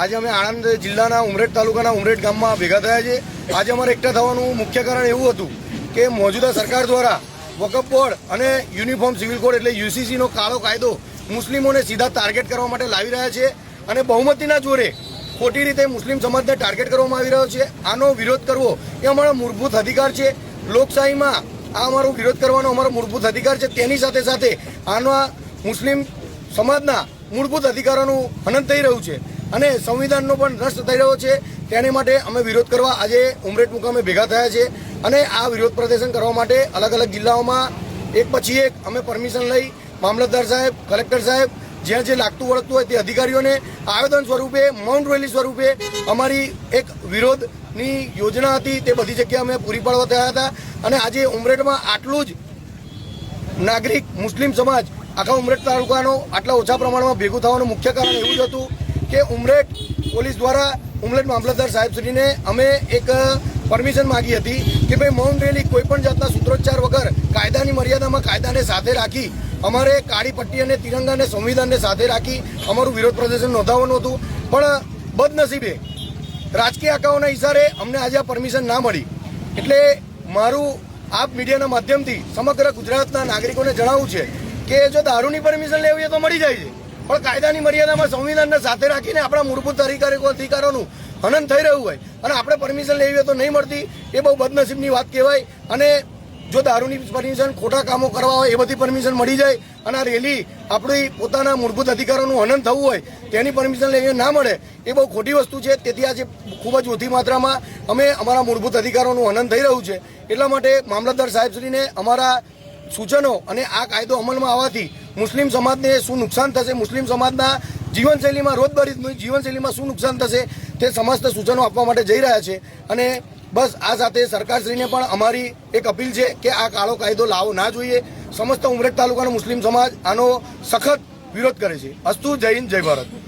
આજે અમે આણંદ જિલ્લાના ઉમરેઠ તાલુકાના ઉમરેઠ ગામમાં ભેગા થયા છે આજે અમારે એકઠા થવાનું મુખ્ય કારણ એવું હતું કે મોજૂદા સરકાર દ્વારા વકફ બોર્ડ અને યુનિફોર્મ સિવિલ કોડ એટલે યુસીસીનો કાળો કાયદો મુસ્લિમોને સીધા ટાર્ગેટ કરવા માટે લાવી રહ્યા છે અને બહુમતીના જોરે ખોટી રીતે મુસ્લિમ સમાજને ટાર્ગેટ કરવામાં આવી રહ્યો છે. આનો વિરોધ કરવો એ અમારો મૂળભૂત અધિકાર છે. લોકશાહીમાં આ અમારો વિરોધ કરવાનો અમારો મૂળભૂત અધિકાર છે. તેની સાથે સાથે આનો મુસ્લિમ સમાજના મૂળભૂત અધિકારોનું હનન થઈ રહ્યું છે. અને સંવિધાનનો પણ નષ્ટ થઈ રહ્યો છે. તેની માટે અમે વિરોધ કરવા આજે ઉમરેઠ મુકામે ભેગા થયા છે અને આ વિરોધ પ્રદર્શન કરવા માટે અલગ અલગ જિલ્લાઓમાં એક પછી એક અમે પરમિશન લઈ મામલતદાર સાહેબ, કલેક્ટર સાહેબ, જ્યાં જે લાગતું વળગતું હોય તે અધિકારીઓને આવેદન સ્વરૂપે માઉન્ટ રેલી સ્વરૂપે અમારી એક વિરોધની યોજના હતી તે બધી જગ્યાએ અમે પૂરી પાડવા થયા હતા. અને આજે ઉમરેઠમાં આટલું જ નાગરિક મુસ્લિમ સમાજ આખા ઉમરેઠ તાલુકાનો આટલા ઓછા પ્રમાણમાં ભેગું થવાનું મુખ્ય કારણ એવું જ હતું કે ઉમરેઠ પોલીસ દ્વારા ઉમરેઠ મામલતદાર સાહેબશ્રીને અમે એક પરમિશન માગી હતી કે ભાઈ મૌન રેલી કોઈ પણ જાતના સૂત્રોચ્ચાર વગર કાયદાની મર્યાદામાં કાયદાને સાથે રાખી અમારે કાળી પટ્ટી અને તિરંગાને સંવિધાનને સાથે રાખી અમારું વિરોધ પ્રદર્શન નોંધાવવાનું હતું. પણ બદનસીબે રાજકીય આંકાઓના ઇશારે અમને આજે આ પરમિશન ના મળી. એટલે મારું આપ મીડિયાના માધ્યમથી સમગ્ર ગુજરાતના નાગરિકોને જણાવવું છે કે જો દારૂની પરમિશન લેવી હોય તો મળી જાય છે. પણ કાયદાની મર્યાદામાં સંવિધાનને સાથે રાખીને આપણા મૂળભૂત અધિકારીકો અધિકારોનું હનન થઈ રહ્યું હોય અને આપણે પરમિશન લેવી હોય તો નહીં મળતી, એ બહુ બદનસીબની વાત કહેવાય. અને જો દારૂની પરમિશન ખોટા કામો કરવા હોય, એ બધી પરમિશન મળી જાય અને આ રેલી આપણી પોતાના મૂળભૂત અધિકારોનું હનન થવું હોય, તેની પરમિશન લઈને ના મળે, એ બહુ ખોટી વસ્તુ છે. તેથી આજે ખૂબ જ ઓછી માત્રામાં અમે અમારા મૂળભૂત અધિકારોનું હનન થઈ રહ્યું છે. એટલા માટે મામલતદાર સાહેબશ્રીને અમારા સૂચનો અને આ કાયદો અમલમાં આવવાથી મુસ્લિમ સમાજને શું નુકસાન થશે? મુસ્લિમ સમાજના જીવનશૈલીમાં રોજબરોજ જીવનશૈલીમાં શું નુકસાન થશે તે સમસ્ત સૂચનો આપવા માટે જઈ રહ્યા છે. અને બસ આ સાથે સરકારશ્રીને પણ અમારી એક અપીલ છે કે આ કાળો કાયદો લાવવો ના જોઈએ. સમસ્ત ઉમરેઠ તાલુકાનો મુસ્લિમ સમાજ આનો સખત વિરોધ કરે છે. અસ્તુ જય હિન્દ, જય ભારત.